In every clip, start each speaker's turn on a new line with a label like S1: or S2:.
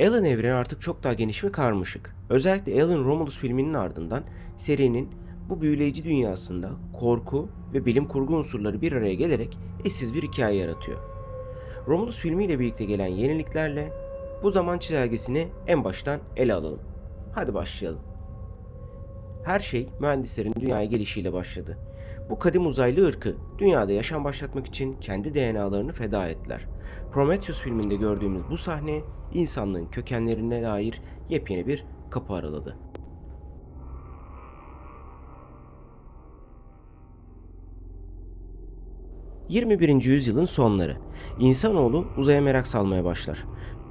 S1: Alan evreni artık çok daha geniş ve karmaşık. Özellikle Alan Romulus filminin ardından serinin bu büyüleyici dünyasında korku ve bilim kurgu unsurları bir araya gelerek eşsiz bir hikaye yaratıyor. Romulus filmiyle birlikte gelen yeniliklerle bu zaman çizelgesini en baştan ele alalım. Hadi başlayalım. Her şey mühendislerin dünyaya gelişiyle başladı. Bu kadim uzaylı ırkı dünyada yaşam başlatmak için kendi DNA'larını feda ettiler. Prometheus filminde gördüğümüz bu sahne insanlığın kökenlerine dair yepyeni bir kapı araladı. ...21. yüzyılın sonları. İnsanoğlu uzaya merak salmaya başlar.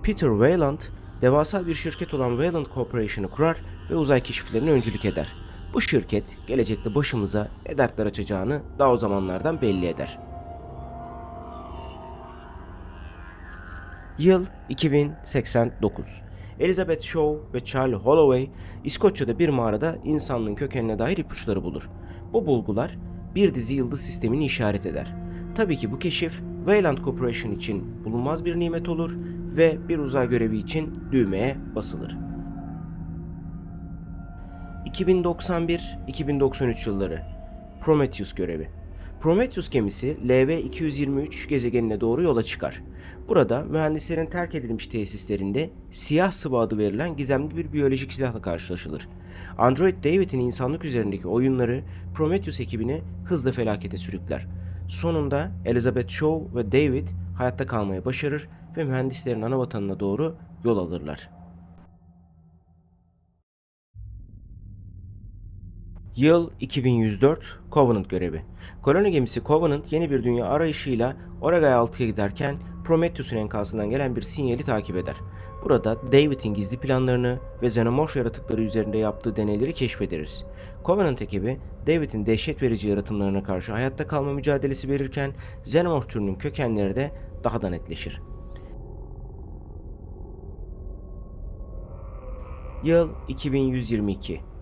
S1: Peter Weyland, devasa bir şirket olan Weyland Corporation'ı kurar ve uzay keşiflerine öncülük eder. Bu şirket gelecekte başımıza ne dertler açacağını daha o zamanlardan belli eder. Yıl 2089. Elizabeth Shaw ve Charlie Holloway İskoçya'da bir mağarada insanlığın kökenine dair ipuçları bulur. Bu bulgular bir dizi yıldız sistemini işaret eder. Tabii ki bu keşif Weyland Corporation için bulunmaz bir nimet olur ve bir uzay görevi için düğmeye basılır. 2091-2093 yılları Prometheus görevi. Prometheus gemisi LV-223 gezegenine doğru yola çıkar. Burada mühendislerin terk edilmiş tesislerinde siyah sıvı adı verilen gizemli bir biyolojik silahla karşılaşılır. Android David'in insanlık üzerindeki oyunları Prometheus ekibini hızla felakete sürükler. Sonunda Elizabeth Shaw ve David hayatta kalmaya başarır ve mühendislerin ana vatanına doğru yol alırlar. Yıl 2104 Covenant görevi. Koloni gemisi Covenant yeni bir dünya arayışıyla Oragaya 6'ya giderken Prometheus'un enkazından gelen bir sinyali takip eder. Burada David'in gizli planlarını ve xenomorf yaratıkları üzerinde yaptığı deneyleri keşfederiz. Covenant ekibi David'in dehşet verici yaratımlarına karşı hayatta kalma mücadelesi verirken xenomorf türünün kökenleri de daha da netleşir. Yıl 2122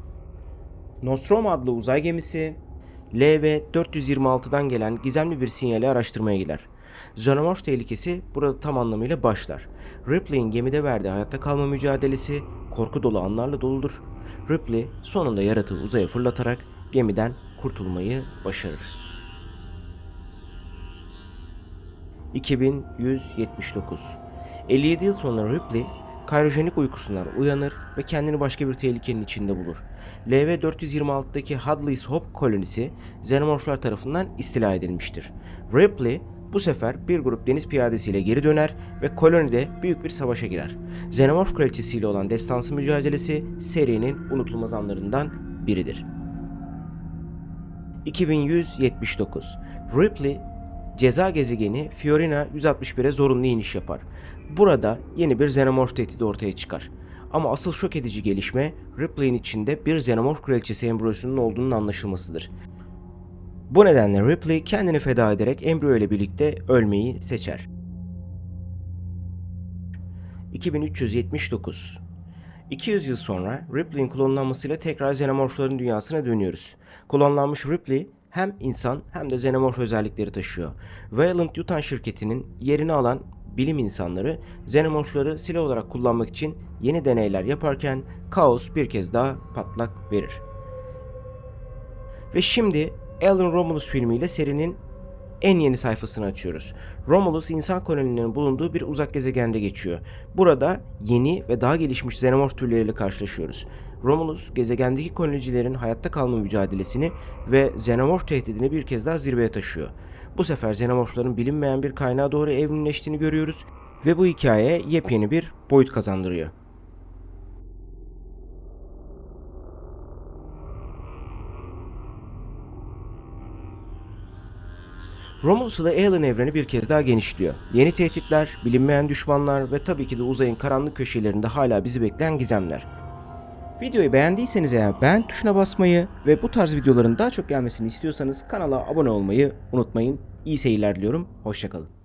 S1: Nostromo adlı uzay gemisi LV-426'dan gelen gizemli bir sinyali araştırmaya gider. Xenomorph tehlikesi burada tam anlamıyla başlar. Ripley'in gemide verdiği hayatta kalma mücadelesi korku dolu anlarla doludur. Ripley sonunda yaratığı uzaya fırlatarak gemiden kurtulmayı başarır. 2179 57 yıl sonra Ripley Kayrojenik uykusundan uyanır ve kendini başka bir tehlikenin içinde bulur. LV-426'daki Hadley's Hope kolonisi xenomorflar tarafından istila edilmiştir. Ripley bu sefer bir grup deniz piyadesiyle geri döner ve kolonide büyük bir savaşa girer. Xenomorf kraliçesiyle olan destansı mücadelesi serinin unutulmaz anlarından biridir. 2179 Ripley Ceza gezegeni Fiorina 161'e zorunlu iniş yapar. Burada yeni bir xenomorf tehdidi ortaya çıkar. Ama asıl şok edici gelişme Ripley'in içinde bir xenomorf kraliçesi embriyosunun olduğunun anlaşılmasıdır. Bu nedenle Ripley kendini feda ederek embriyo ile birlikte ölmeyi seçer. 2379 200 yıl sonra Ripley'in klonlanmasıyla tekrar xenomorfların dünyasına dönüyoruz. Klonlanmış Ripley hem insan hem de xenomorf özellikleri taşıyor. Valiant Yutan şirketinin yerini alan bilim insanları xenomorfları silah olarak kullanmak için yeni deneyler yaparken kaos bir kez daha patlak verir. Ve şimdi Alan Romulus filmiyle serinin en yeni sayfasını açıyoruz. Romulus insan kolonilerinin bulunduğu bir uzak gezegende geçiyor. Burada yeni ve daha gelişmiş xenomorf türleriyle karşılaşıyoruz. Romulus gezegendeki kolonicilerin hayatta kalma mücadelesini ve xenomorf tehdidini bir kez daha zirveye taşıyor. Bu sefer xenomorfların bilinmeyen bir kaynağa doğru evrimleştiğini görüyoruz ve bu hikaye yepyeni bir boyut kazandırıyor. Romulus ile Alan evreni bir kez daha genişliyor. Yeni tehditler, bilinmeyen düşmanlar ve tabii ki de uzayın karanlık köşelerinde hala bizi bekleyen gizemler. Videoyu beğendiyseniz eğer beğen tuşuna basmayı ve bu tarz videoların daha çok gelmesini istiyorsanız kanala abone olmayı unutmayın. İyi seyirler diliyorum. Hoşçakalın.